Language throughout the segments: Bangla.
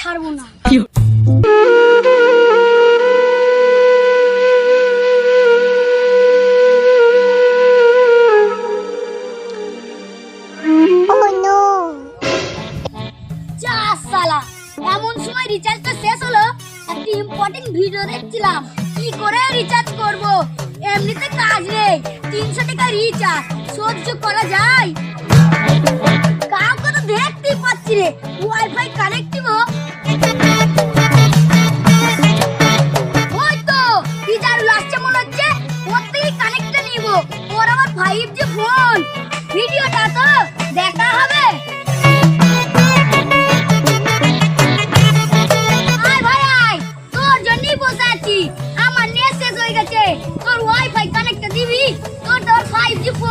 ছাড়বো না। এমন সময় রিচার্জ শেষ হলো একটা ইম্পর্টেন্ট ভিডিও দেখছিলাম। কি করে রিচার্জ করব? এমনিতে কাজ নেই তিনশো টাকা রিচার্জ সহ্য করা যায়। কাউকে তো দেখতেই পাচ্ছি রে ওয়াইফাই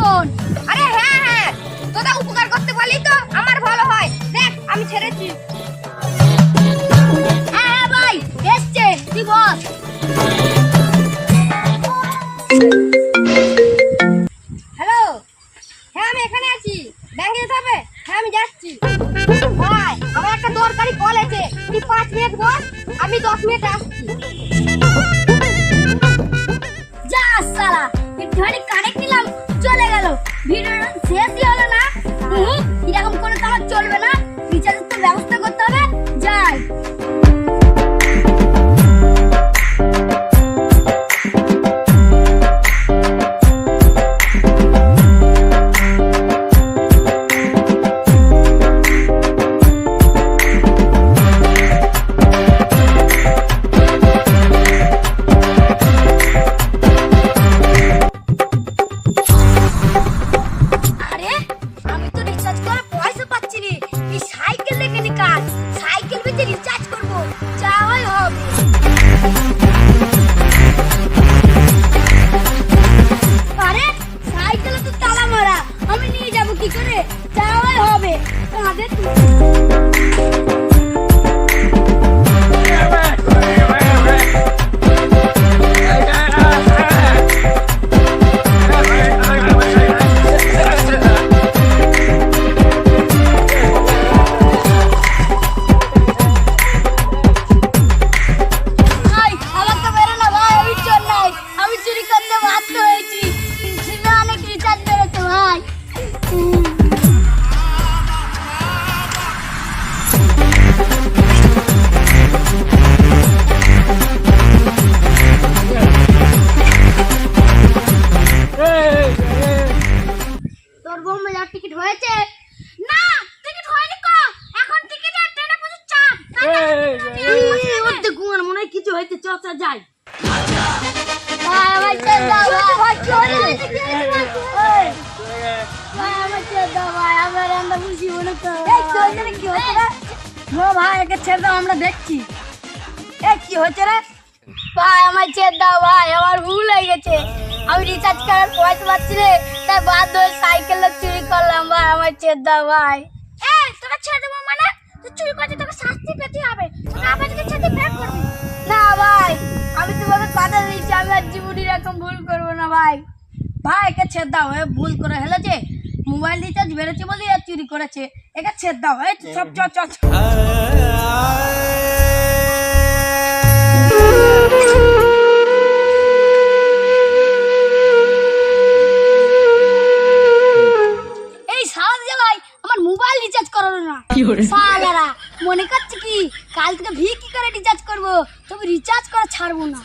5G ফোন আরে হ্যাঁ হ্যাঁ। তোরা উপকার করতে পারলি তো, আমার ভালো হয়। দেখ, আমি ছেড়েছি। হ্যাঁ হ্যাঁ হ্যালো হ্যাঁ আমি এখানে আছি। ব্যাংকে যেতে হবে? হ্যাঁ আমি যাচ্ছি। ভাই, আমার একটা দরকারি কল আছে। তুই পাঁচ মিনিট বস, আমি দশ মিনিট আসছি। যা, সালা। একটুখানি কানেক্ট নিলাম। টিকিট হয়েছে না টিকিট হয়নি কো এখন টিকিট আর ট্রেনে প্রচুর চাপ ওতে কুমার মনে হয় কিছু হয়েছে চচা যাই ভাই আমার চেয়ে ভাই কি হয়েছে ভাই একে ছেড়ে দাও আমরা দেখছি এ কি হয়েছে রে ভাই আমার চেয়ে দাও আমার ভুল হয়ে গেছে আমি রিচার্জ করার পয়সা পাচ্ছি রে তাই বাধ্য চুরি করলাম ভাই আমার চেয়ে দাও ভাই তোকে ছেড়ে দেবো মানে তুই চুরি করছিস তোকে শাস্তি পেতে হবে তোকে ছেড়ে করবি না ভাই আমি তোমাকে কথা দিচ্ছি আমি আর জীবনে এরকম ভুল করব না, ভাই। ভাই একে ছেদ দাও এ ভুল করে হেলেছে মোবাইল রিচার্জ বেড়েছে বলে চুরি করেছে। একে ছেদ দাও এই সব চ চ চ। এই সারা জ্বালাই আমার মোবাইল রিচার্জ করালো না। সালারা মনে করছে কি কাল থেকে ভি কি করে রিচার্জ করব? তবে রিচার্জ করা ছাড়বো না।